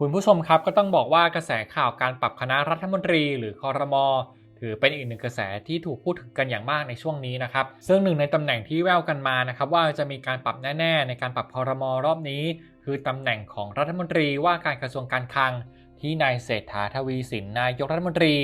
คุณผู้ชมครับก็ต้องบอกว่ากระแสข่าวการปรับคณะรัฐมนตรี หรือคอรมอถือเป็นอีกหนึ่งกระแสที่ถูกพูดถึงกันอย่างมากในช่วงนี้นะครับ ซึ่งหนึ่งในตำแหน่งที่แววกันมานะครับว่าจะมีการปรับแน่ๆ ในการปรับคอรมอรอบนี้ คือตำแหน่งของรัฐมนตรีว่าการกระทรวงการคลัง ที่นายเศรษฐาทวีสินนายกรัฐมนตรี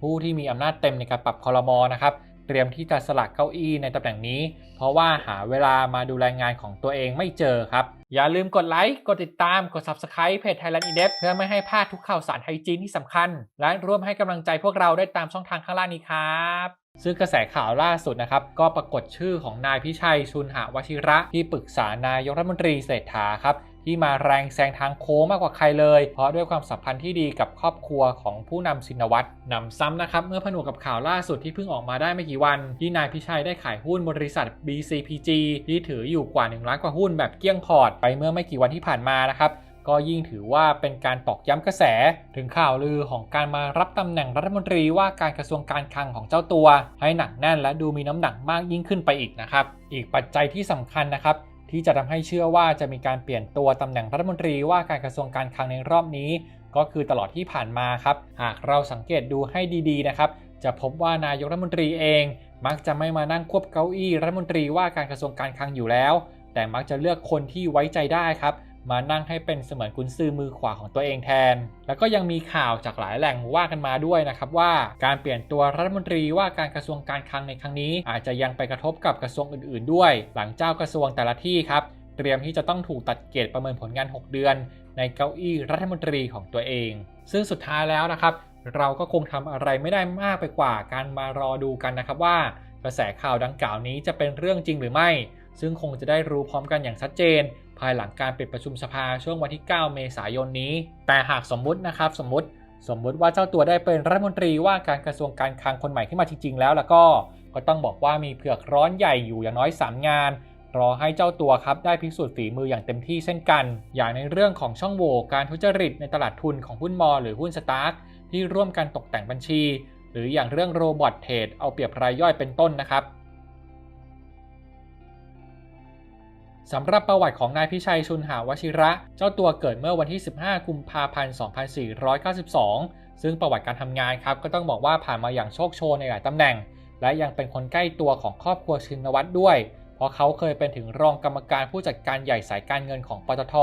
ผู้ที่มีอำนาจเต็มในการปรับคอรมอนะครับ เตรียมที่จะสลักเก้าอี้ในตำแหน่งนี้ เพราะว่าหาเวลามาดูแลงานของตัวเองไม่เจอครับ อย่าลืมกดไลค์ กดติดตาม กด Subscribe เพจ Thailand i n d e p เพื่อไม่ให้พลาดทุกข่าวสารไทยจีนที่สำคัญ และร่วมให้กำลังใจพวกเราได้ตามช่องทางข้างล่างนี้ครับ ซึ่งกระแสข่าวล่าสุดนะครับ ก็ปรากฏชื่อของนายพิชัยชุนหาวชิระที่ปรึกษานายกรัฐมนตรีเศรษฐาครับที่มาแรงแซงทางโค้งมากกว่าใครเลย เพราะด้วยความสัมพันธ์ที่ดีกับครอบครัวของผู้นำชินวัตรนำซ้ำนะครับ เมื่อผนวกกับข่าวล่าสุดที่เพิ่งออกมาได้ไม่กี่วัน ที่นายพิชัยได้ขายหุ้นบริษัท BCPG ที่ถืออยู่กว่า 1 ล้านกว่าหุ้นแบบเกี้ยงพอร์ตไปเมื่อไม่กี่วันที่ผ่านมานะครับ ก็ยิ่งถือว่าเป็นการตอกย้ำกระแส ถึงข่าวลือของการมารับตำแหน่งรัฐมนตรีว่าการกระทรวงการคลังของเจ้าตัว ให้หนักแน่นและดูมีน้ำหนักมากยิ่งขึ้นไปอีกนะครับ อีกปัจจัยที่สำคัญนะครับที่จะทำให้เชื่อว่าจะมีการเปลี่ยนตัวตำแหน่งรัฐมนตรีว่าการกระทรวงการคลังในรอบนี้ ก็คือตลอดที่ผ่านมาครับ หากเราสังเกตดูให้ดีๆนะครับ จะพบว่านายกรัฐมนตรีเอง มักจะไม่มานั่งควบเก้าอี้รัฐมนตรีว่าการกระทรวงการคลังอยู่แล้ว แต่มักจะเลือกคนที่ไว้ใจได้ครับ มานั่งให้เป็นเสมือนกุญซือมือขวาของตัวเองแทน แล้วก็ยังมีข่าวจากหลายแหล่งว่ากันมาด้วยนะครับว่าการเปลี่ยนตัวรัฐมนตรีว่าการกระทรวงการคลังในครั้งนี้ อาจจะยังไปกระทบกับกระทรวงอื่น ๆ ด้วย หลังเจ้ากระทรวงแต่ละที่ครับเตรียมที่จะต้องถูกตัดเกรดประเมินผลงาน 6 เดือน ในเก้าอี้รัฐมนตรีของตัวเอง ซึ่งสุดท้ายแล้วนะครับ เราก็คงทำอะไรไม่ได้มากไปกว่าการมารอดูกันนะครับว่า กระแสข่าวดังกล่าวนี้จะเป็นเรื่องจริงหรือไม่ ซึ่งคงจะได้รู้พร้อมกันอย่างชัดเจน ภายหลังการปิดประชุมสภาช่วงวันที่ 9 เมษายนนี้ แต่หากสมมุตินะครับสมมติสมมุติว่าเจ้าตัวได้เป็นรัฐมนตรีว่าการกระทรวงการคลังคนใหม่ขึ้นมาจริง ๆ แล้วแล้วก็ก็ต้องบอกว่ามีเผือกร้อนใหญ่อยู่อย่างน้อย 3 งาน รอให้เจ้าตัวครับได้พิสูจน์ฝีมืออย่างเต็มที่เช่นกัน อย่างในเรื่องของช่องโหว่การทุจริตในตลาดทุนของหุ้นมอ หรือหุ้นสตาร์ทที่ร่วมกันตกแต่งบัญชี หรืออย่างเรื่องโรบอทเทรดเอาเปรียบรายย่อยเป็นต้นนะครับ สำหรับประวัติของนายพิชัยชุนหาวชิระ เจ้าตัวเกิดเมื่อวันที่ 15 กุมภาพันธ์ 2492 ซึ่งประวัติการทำงานครับ ก็ต้องบอกว่าผ่านมาอย่างโชคโชนในหลายตำแหน่ง และยังเป็นคนใกล้ตัวของครอบครัวชินวัตรด้วย เพราะเขาเคยเป็นถึงรองกรรมการผู้จัดการใหญ่สายการเงินของปตท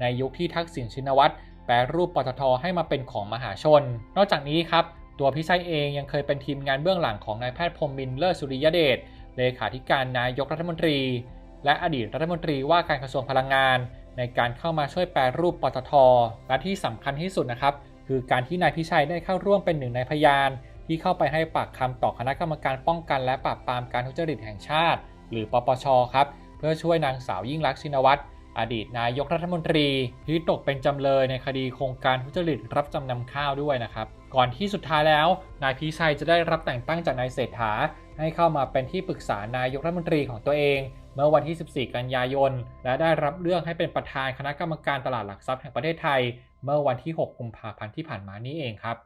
ในยุคที่ทักษิณชินวัตรแปรรูปปตทให้มาเป็นของมหาชน นอกจากนี้ครับตัวพิชัยเองยังเคยเป็นทีมงานเบื้องหลังของนายแพทย์พรมมินเลิศสุริยเดชเลขาธิการนายกรัฐมนตรี และอดีตรัฐมนตรีว่าการกระทรวงพลังงาน ในการเข้ามาช่วยแปรรูปปตท และที่สำคัญที่สุดนะครับ คือการที่นายพิชัยได้เข้าร่วมเป็นหนึ่งในพยาน ที่เข้าไปให้ปากคำต่อคณะกรรมการป้องกัน และปราบปรามการทุจริตแห่งชาติ หรือปปชครับเพื่อช่วยนางสาวยิ่งลักษณ์ชินวัตรอดีตนายกรัฐมนตรีที่ตกเป็นจำเลยในคดีโครงการทุจริตรับจำนำข้าวด้วยนะครับ ก่อนที่สุดท้ายแล้ว นายพิชัยจะได้รับแต่งตั้งจากนายเศรษฐา ให้เข้ามาเป็นที่ปรึกษานายกรัฐมนตรีของตัวเอง เมื่อวันที่ 14 กันยายน และได้รับเลือกให้เป็นประธานคณะกรรมการตลาดหลักทรัพย์แห่งประเทศไทย เมื่อวันที่ 6 กุมภาพันธ์ที่ผ่านมานี้เองครับ